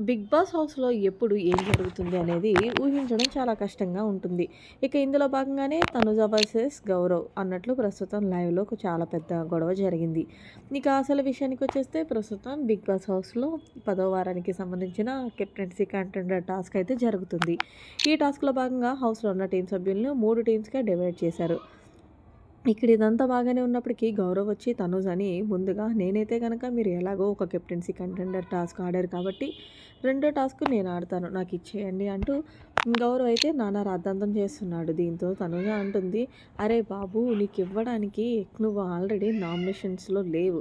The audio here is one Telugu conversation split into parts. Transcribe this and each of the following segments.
బిగ్ బాస్ హౌస్‌లో ఎప్పుడు ఏం జరుగుతుంది అనేది ఊహించడం చాలా కష్టంగా ఉంటుంది. ఇక ఇందులో భాగంగానే తనుజ వర్సెస్ గౌరవ్ అన్నట్లు ప్రస్తుతం లైవ్‌లో ఒక చాలా పెద్ద గొడవ జరిగింది. ఇక అసలు విషయానికి వచ్చేస్తే ప్రస్తుతం బిగ్ బాస్ హౌస్‌లో పదో వారానికి సంబంధించిన కెప్టెన్సీ కంటెండర్ టాస్క్ అయితే జరుగుతుంది. ఈ టాస్క్‌లో భాగంగా హౌస్‌లో ఉన్న టీమ్ సభ్యులను మూడు టీమ్స్‌గా డివైడ్ చేశారు. ఇక్కడ ఇదంతా బాగానే ఉన్నప్పటికీ గౌరవ్ వచ్చి తనుజని ముందుగా నేనైతే కనుక మీరు ఎలాగో ఒక కెప్టెన్సీ కంటెండర్ టాస్క్ ఆడారు కాబట్టి రెండో టాస్క్ నేను ఆడతాను నాకు ఇచ్చేయండి అంటూ గౌరవ్ అయితే నానా రాద్ధాంతం చేస్తున్నాడు. దీంతో తనుజ అంటుంది అరే బాబు నీకు ఇవ్వడానికి నువ్వు ఆల్రెడీ నామినేషన్స్లో లేవు.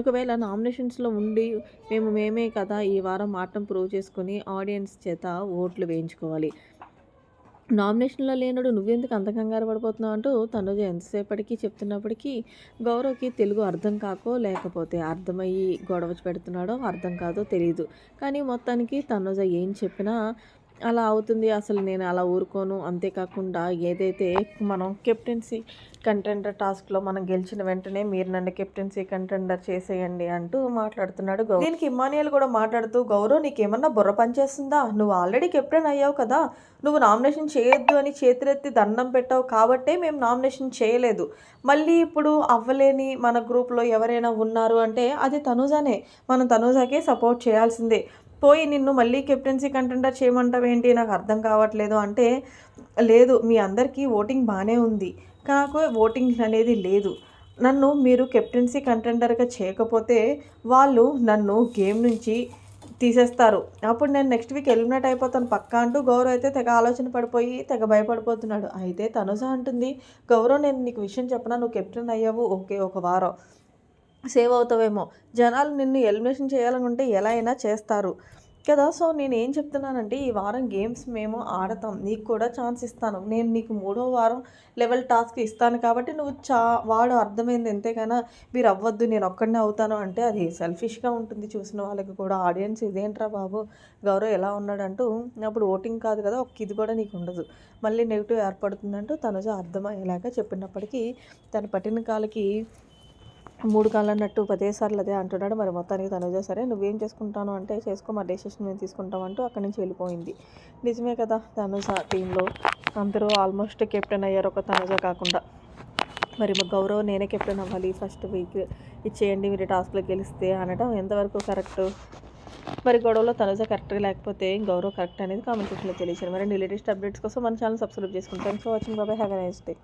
ఒకవేళ నామినేషన్స్లో ఉండి మేము మేమే కదా ఈ వారం ఆటం ప్రూవ్ చేసుకుని ఆడియన్స్ చేత ఓట్లు వేయించుకోవాలి. నామినేషన్‌లో లేనోడు నువ్వెందుకు అంత కంగారు పడిపోతున్నావు అంటూ తనుజ ఎంతసేపటికి చెప్తున్నప్పటికీ గౌరవ్‌కి తెలుగు అర్థం కాకో, లేకపోతే అర్థమయ్యి గొడవ పెడుతున్నాడో అర్థం కాదో తెలియదు కానీ మొత్తానికి తనుజ ఏం చెప్పినా అలా అవుతుంది. అసలు నేను అలా ఊరుకోను. అంతేకాకుండా ఏదైతే మనం కెప్టెన్సీ కంటెండర్ టాస్క్‌లో మనం గెలిచిన వెంటనే మీరు నన్ను కెప్టెన్సీ కంటెండర్ చేసేయండి అంటూ మాట్లాడుతున్నాడు గౌరవ్. దీనికి ఇమానియల్ కూడా మాట్లాడుతూ గౌరవ్ నీకేమన్నా బుర్ర పనిచేస్తుందా? నువ్వు ఆల్రెడీ కెప్టెన్ అయ్యావు కదా! నువ్వు నామినేషన్ చేయొద్దు అని చేతులెత్తి దండం పెట్టావు కాబట్టే మేము నామినేషన్ చేయలేదు. మళ్ళీ ఇప్పుడు అవ్వలేని మన గ్రూప్‌లో ఎవరైనా ఉన్నారు అంటే అది తనూజానే. మనం తనూజాకే సపోర్ట్ చేయాల్సిందే. పోయి నిన్ను మళ్ళీ కెప్టెన్సీ కంటెండర్ చేయమంటావేంటి? నాకు అర్థం కావట్లేదు. అంటే లేదు మీ అందరికీ ఓటింగ్ బాగానే ఉంది. కాకు ఓటింగ్ అనేది లేదు. నన్ను మీరు కెప్టెన్సీ కంటెండర్గా చేయకపోతే వాళ్ళు నన్ను గేమ్ నుంచి తీసేస్తారు. అప్పుడు నేను నెక్స్ట్ వీక్ ఎలిమినేట్ అయిపోతాను. పక్కా అంటూ గౌరవ్ అయితే తెగ ఆలోచన పడిపోయి తెగ భయపడిపోతున్నాడు. అయితే తనుజ అంటుంది గౌరవ్ నేను నీకు విషయం చెప్పనా? నువ్వు కెప్టెన్ అయ్యావు. ఓకే ఒక వారం. సేవ్ అవుతావేమో. జనాలు నిన్ను ఎలిమినేషన్ చేయాలనుకుంటే ఎలా అయినా చేస్తారు. కదా? సో నేను ఏం చెప్తున్నానంటే ఈ వారం గేమ్స్ మేము ఆడతాం. నీకు కూడా ఛాన్స్ ఇస్తాను. నేను నీకు మూడో వారం లెవెల్ టాస్క్ ఇస్తాను కాబట్టి నువ్వు చా వాడు అర్థమైంది ఎంతేకైనా మీరు అవ్వద్దు నేను ఒక్కడనే అవుతాను అంటే అది సెల్ఫిష్గా ఉంటుంది చూసిన వాళ్ళకి కూడా. ఆడియన్స్ ఇదేంట్రా బాబు? గౌరవ్ ఎలా ఉన్నాడంటూ అప్పుడు ఓటింగ్ కాదు కదా ఒక ఇది కూడా నీకు ఉండదు. మళ్ళీ నెగిటివ్ ఏర్పడుతుందంటూ తనుజ అర్థమయ్యేలాగా చెప్పినప్పటికీ తన పట్టిన కాలకి మూడు కాళ్ళు అన్నట్టు పదేసార్లు అదే అంటున్నాడు. మరి మొత్తానికి తనుజ సరే నువ్వేం చేసుకుంటాను అంటే చేసుకో మా డెసిషన్ మేము తీసుకుంటాం అంటూ అక్కడి నుంచి వెళ్ళిపోయింది. నిజమే కదా తనుజ టీంలో అందరూ ఆల్మోస్ట్ కెప్టెన్ అయ్యారు ఒక తనుజ కాకుండా. మరి మా గౌరవ్ నేనే కెప్టెన్ అవ్వాలి ఫస్ట్ వీక్ ఇచ్చేయండి మీరు టాస్క్లో గెలిస్తే అనడం ఎంతవరకు కరెక్ట్ మరి గొడవలో తనుజ కరెక్ట్గా లేకపోతే గౌరవ్ కరెక్ట్ అనేది కామెంట్ సెక్షన్లో తెలియచారు మరి లేటెస్ట్ అప్డేట్స్ కోసం మన ఛానల్ సబ్స్క్రైబ్ చేసుకుంటాం. సో వాచింగ్ బాబాయ్ హ్యావ్ ఎ నైస్ డే